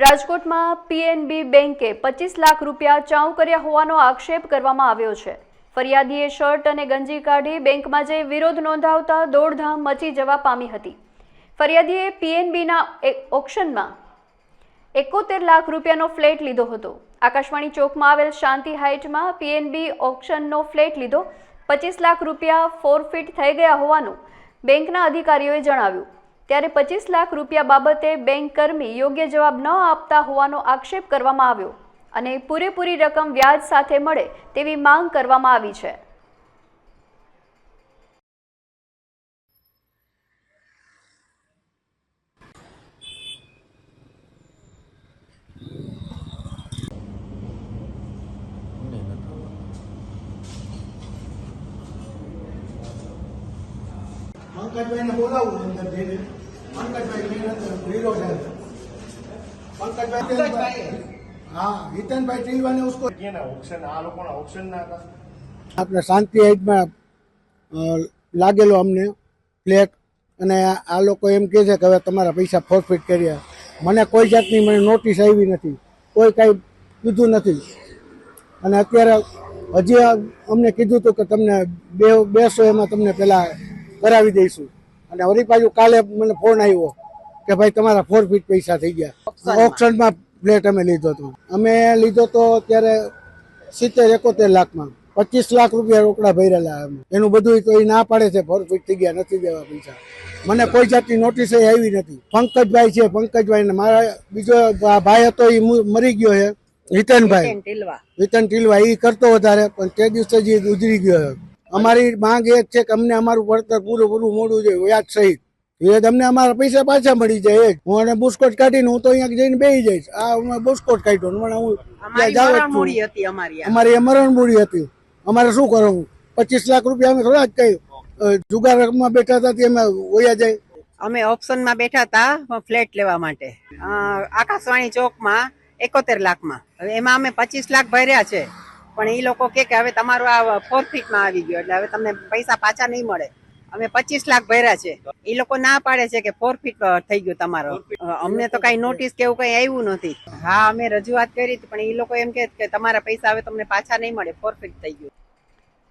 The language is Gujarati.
રાજકોટમાં પીએનબી બેંકે પચીસ લાખ રૂપિયા ચાઉ કર્યા હોવાનો આક્ષેપ કરવામાં આવ્યો છે. ફરિયાદીએ શર્ટ અને ગંજી કાઢી બેંકમાં જઈ વિરોધ નોંધાવતા દોડધામ મચી જવા પામી હતી. ફરિયાદીએ પીએનબીના ઓક્શનમાં એકોતેર લાખ રૂપિયાનો ફ્લેટ લીધો હતો. આકાશવાણી ચોકમાં આવેલ શાંતિ હાઇટમાં પીએનબી ઓક્શનનો ફ્લેટ લીધો. પચીસ લાખ રૂપિયા ફોરફીટ થઈ ગયા હોવાનું બેંકના અધિકારીઓએ જણાવ્યું. ત્યારે પચીસ લાખ રૂપિયા બાબતે બેંક કર્મી યોગ્ય જવાબ ન આપતા હોવાનો આક્ષેપ કરવામાં આવ્યો અને પૂરેપૂરી રકમ વ્યાજ સાથે મળે તેવી માંગ કરવામાં આવી છે. પંકજભાઈને બોલાવું અંદર જઈને પંકજભાઈ મેં અંદર લીલો છે. પંકજભાઈ હા હિતનભાઈ ટીલવાને ઉસકો ઓપ્શન આ લોકોના ઓપ્શન ના હતા. આપણે શાંતિ હાઈટમાં લાગેલો અમને ફ્લેટ. અને આ લોકો એમ કહે છે કે હવે તમારા પૈસા ફોરફીટ કર્યા. મને કોઈ જાતની મને નોટિસ આવી નથી. કોઈ કાંઈ કીધું નથી. અને અત્યારે હજી અમને કીધું હતું કે તમને બે બેસો એમાં તમને પહેલાં કરાવી દઈશું. અને વળી પાછું કાલે મને ફોન આવ્યો કે ભાઈ તમારા ફોર ફીટ પૈસા થઈ ગયા. ઓપ્શનમાં ફ્લેટ અમે લીધો હતો. અમે લીધો તો ત્યારે સિત્તેર એકોતેર લાખમાં. પચીસ લાખ રૂપિયા રોકડા ભરેલા અમે. એનું બધું તો એ ના પાડે છે. ફોર ફીટ થઈ ગયા નથી દેવા પૈસા. મને કોઈ જાતની નોટિસ આવી નથી. પંકજભાઈ છે પંકજભાઈ ને મારા બીજો ભાઈ હતો એ મરી ગયો છે. હિતનભાઈ. વિતન ટીલવા એ કરતો વધારે પણ તે દિવસે જ ઉજરી ગયો અમારી માંગ એ જ છે કે અમને અમારું વળતર પૂરું પૂરું મોડું જોઈએ વ્યાજ સહિત. એ તમને અમારા પૈસા પાછા મળી જાય એ હું અને બુસ્કોટ કાઢીને હું તો અહીંયા જઈને બેસી જઈશ. આ હું બુસ્કોટ કાઢ્યો મને હું અમારી મરણ મૂડી હતી અમારે શું કરવું પચીસ લાખ રૂપિયા અમે થોડા જ કહ્યું જુગાર રકમમાં બેઠા હતા તે અમે ઓયા જાય. અમે ઓપ્શનમાં બેઠા હતા ફ્લેટ લેવા માટે. આકાશવાણી ચોકમાં એકોતેર લાખમાં. એમાં અમે પચીસ લાખ ભર્યા છે. પણ એ લોકો કે હવે તમારું આ ફોરફીટમાં આવી ગયો, એટલે હવે તમને પૈસા પાછા નહીં મળે. અમે પચીસ લાખ ભર્યા છે. એ લોકો ના પાડે છે કે ફોરફીટ થઈ ગયું તમારો. અમને તો કઈ નોટિસ કે એવું કઈ આવ્યું નથી. હા, અમે રજૂઆત કરી પણ એ લોકો એમ કે તમારા પૈસા હવે તમને પાછા નહીં મળે ફોરફીટ થઈ ગયું.